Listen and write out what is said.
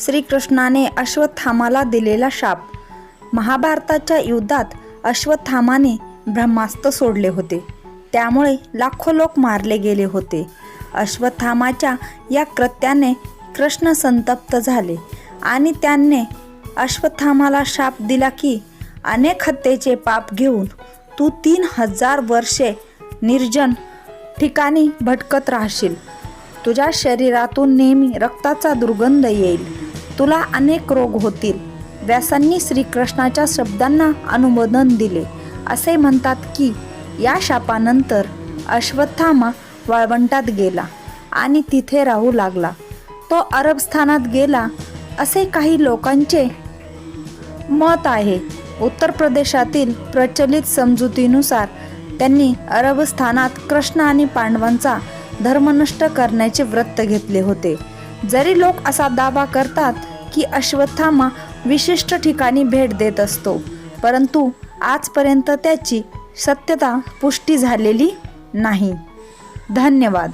श्रीकृष्णाने अश्वत्थामाला दिलेला शाप. महाभारताच्या युद्धात अश्वत्थामाने ब्रह्मास्त्र सोडले होते. त्यामुळे लाखो लोक मारले गेले होते. अश्वत्थामाच्या या कृत्याने कृष्ण संतप्त झाले आणि त्यांनी अश्वत्थामाला शाप दिला की अनेक हत्येचे पाप घेऊन तू तीन हजार वर्षे निर्जन ठिकाणी भटकत राहशील. तुझ्या शरीरातून नेहमी रक्ताचा दुर्गंध येईल. तुला अनेक रोग होतील. व्यासांनी श्रीकृष्णाच्या शब्दांना अनुमोदन दिले. असे म्हणतात की या शापानंतर अश्वत्थामा वाळवंटात गेला आणि तिथे राहू लागला. तो अरब स्थानात गेला. असे काही लोकांचे मत आहे. उत्तर प्रदेशातील प्रचलित समजुतीनुसार त्यांनी अरब स्थानात कृष्ण आणि पांडवांचा धर्मनष्ट करण्याचे व्रत घेतले होते. जरी लोक असा दावा करतात की अश्वत्थामा विशिष्ट ठिकाणी भेट देत असतो. परंतु आजपर्यंत त्याची सत्यता पुष्टी झालेली नाही. धन्यवाद.